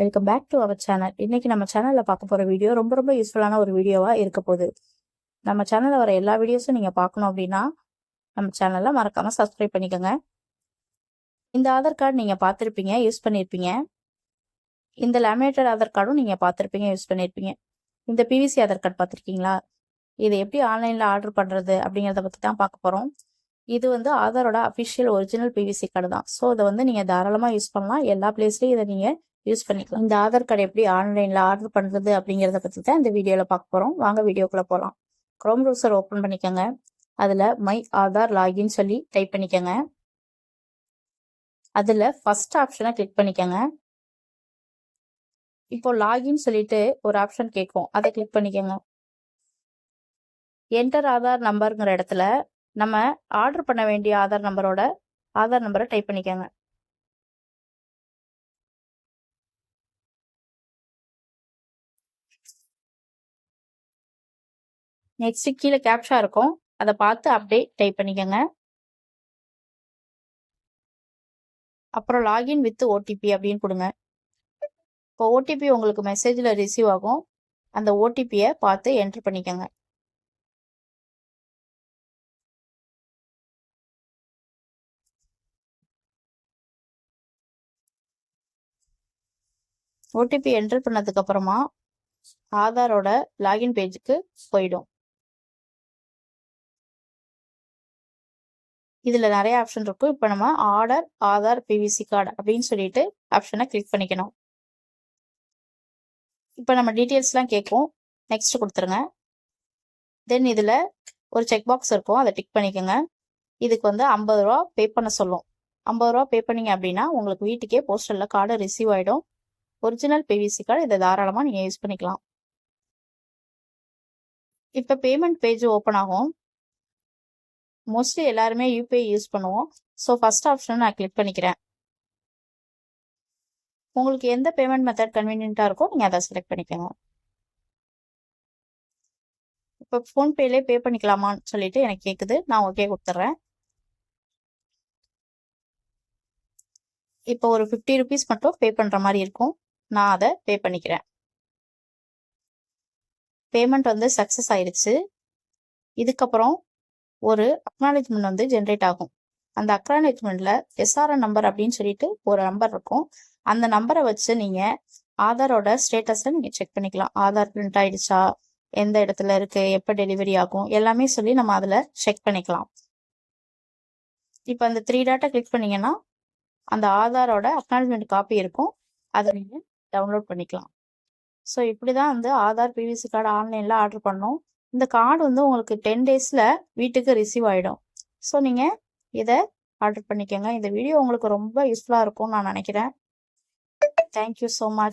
Welcome back to our channel இன்னைக்கு நம்ம சேனலில் பார்க்க போகிற வீடியோ ரொம்ப ரொம்ப யூஸ்ஃபுல்லான ஒரு வீடியோவாக இருக்க போகுது. நம்ம சேனலில் வர எல்லா வீடியோஸும் நீங்கள் பார்க்கணும் அப்படின்னா நம்ம சேனலில் மறக்காமல் சப்ஸ்கிரைப் பண்ணிக்கோங்க. இந்த ஆதார் கார்டு நீங்கள் பார்த்துருப்பீங்க யூஸ் பண்ணியிருப்பீங்க இந்த லேமினேட்டட் ஆதார் கார்டும் நீங்கள் பார்த்துருப்பீங்க யூஸ் பண்ணியிருப்பீங்க இந்த பிவிசி ஆதார் கார்டு பார்த்துருக்கீங்களா? இதை எப்படி ஆன்லைனில் ஆர்டர் பண்ணுறது அப்படிங்கிறத பற்றி தான் பார்க்க போகிறோம் இது வந்து ஆதாரோட அஃபிஷியல் ஒரிஜினல் பிவிசி கார்டு தான். ஸோ இதை வந்து நீங்கள் தாராளமாக யூஸ் பண்ணலாம். எல்லா பிளேஸ்லையும் இதை நீங்கள் யூஸ் பண்ணிக்கலாம். இந்த ஆதார் கார்டு எப்படி ஆன்லைனில் ஆர்டர் பண்ணுறது அப்படிங்கிறத பற்றி தான் இந்த வீடியோவில் பார்க்க போகிறோம் வாங்க வீடியோக்குள்ளே போகலாம் க்ரோம் ப்ரௌசர் ஓப்பன் பண்ணிக்கோங்க. அதில் மை ஆதார் லாகின் சொல்லி டைப் பண்ணிக்கோங்க. அதில் ஃபஸ்ட் ஆப்ஷனை கிளிக் பண்ணிக்கோங்க. இப்போ லாகின் சொல்லிட்டு ஒரு ஆப்ஷன் கேட்கும். அதை கிளிக் பண்ணிக்கோங்க. என்டர் ஆதார் நம்பருங்கிற இடத்துல நம்ம ஆர்டர் பண்ண வேண்டிய ஆதார் நம்பரோட ஆதார் நம்பரை டைப் பண்ணிக்கோங்க. நெக்ஸ்ட் கீழே கேப்ஷா இருக்கும். அதை பார்த்து அப்படியே டைப் பண்ணிக்கோங்க. அப்புறம் லாகின் வித் ஓடிபி அப்படின்னு கொடுங்க. இப்போ ஓடிபி உங்களுக்கு மெசேஜில் ரிசீவ் ஆகும். அந்த ஓடிபியை பார்த்து என்ட்ரு பண்ணிக்கோங்க. ஓடிபி என்ட்ரு பண்ணதுக்கப்புறமா ஆதாரோட லாகின் பேஜுக்கு போயிடும். இதுல நிறைய ஆப்ஷன் இருக்கும் இப்போ நம்ம ஆர்டர் ஆதார் பிவிசி கார்டு அப்படின்னு சொல்லிட்டு ஆப்ஷனை கிளிக் பண்ணிக்கணும். இப்போ நம்ம டீட்டெயில்ஸ்லாம் கேட்கும் நெக்ஸ்ட் கொடுத்துருங்க. தென் இதில் ஒரு செக் பாக்ஸ் இருக்கும். அதை டிக் பண்ணிக்கோங்க. இதுக்கு வந்து ஐம்பது ரூபா பே பண்ண சொல்லும். ஐம்பது ரூபா பே பண்ணீங்க அப்படின்னா உங்களுக்கு வீட்டுக்கே போஸ்டலில் கார்டு ரிசீவ் ஆகிடும் ஒரிஜினல் பிவிசி கார்டு இதை தாராளமாக நீங்கள் யூஸ் பண்ணிக்கலாம். இப்போ பேமெண்ட் பேஜ் ஓப்பன் ஆகும். மோஸ்ட்லி எல்லாருமே யூபிஐ யூஸ் பண்ணுவோம். ஸோ ஃபர்ஸ்ட் ஆப்ஷன் நான் கிளிக் பண்ணிக்கிறேன். உங்களுக்கு எந்த பேமெண்ட் மெத்தட் கன்வீனியண்ட்டாக இருக்கோ நீங்கள் அதை செலக்ட் பண்ணிக்கோங்க. இப்போ ஃபோன்பேலே பே பண்ணிக்கலாமான்னு சொல்லிட்டு எனக்கு கேட்குது நான் ஓகே கொடுத்துட்றேன். இப்போ ஒரு ஃபிஃப்டி ருபீஸ் மட்டும் பே பண்ணுற மாதிரி இருக்கும். நான் அதை பே பண்ணிக்கிறேன். பேமெண்ட் வந்து சக்ஸஸ் ஆயிடுச்சு இதுக்கப்புறம் ஒரு அக்னாலேஜ்மெண்ட் வந்து ஜென்ரேட் ஆகும். அந்த அக்னாலேஜ்மெண்ட்ல எஸ்ஆர்என் நம்பர் அப்படின்னு சொல்லிட்டு ஒரு நம்பர் இருக்கும். அந்த நம்பரை வச்சு நீங்க ஆதாரோட ஸ்டேட்டஸை நீங்க செக் பண்ணிக்கலாம். ஆதார் பிரிண்ட் ஆயிடுச்சா? எந்த இடத்துல இருக்கு? எப்போ டெலிவரி ஆகும்? எல்லாமே சொல்லி நம்ம அதில் செக் பண்ணிக்கலாம். இப்போ அந்த த்ரீ டாட்டா கிளிக் பண்ணீங்கன்னா அந்த ஆதாரோட அக்னாலஜ்மெண்ட் காப்பி இருக்கும். அதை நீங்கள் டவுன்லோட் பண்ணிக்கலாம். ஸோ இப்படி தான் வந்து ஆதார் பிவிசி கார்டு ஆன்லைனில் ஆர்டர் பண்ணோம். இந்த கார்டு வந்து உங்களுக்கு டென் டேஸில் வீட்டுக்கு ரிசீவ் ஆகிடும் ஸோ நீங்கள் இதை ஆர்டர் பண்ணிக்கோங்க. இந்த வீடியோ உங்களுக்கு ரொம்ப யூஸ்ஃபுல்லாக இருக்கும்னு நான் நினைக்கிறேன். Thank you so much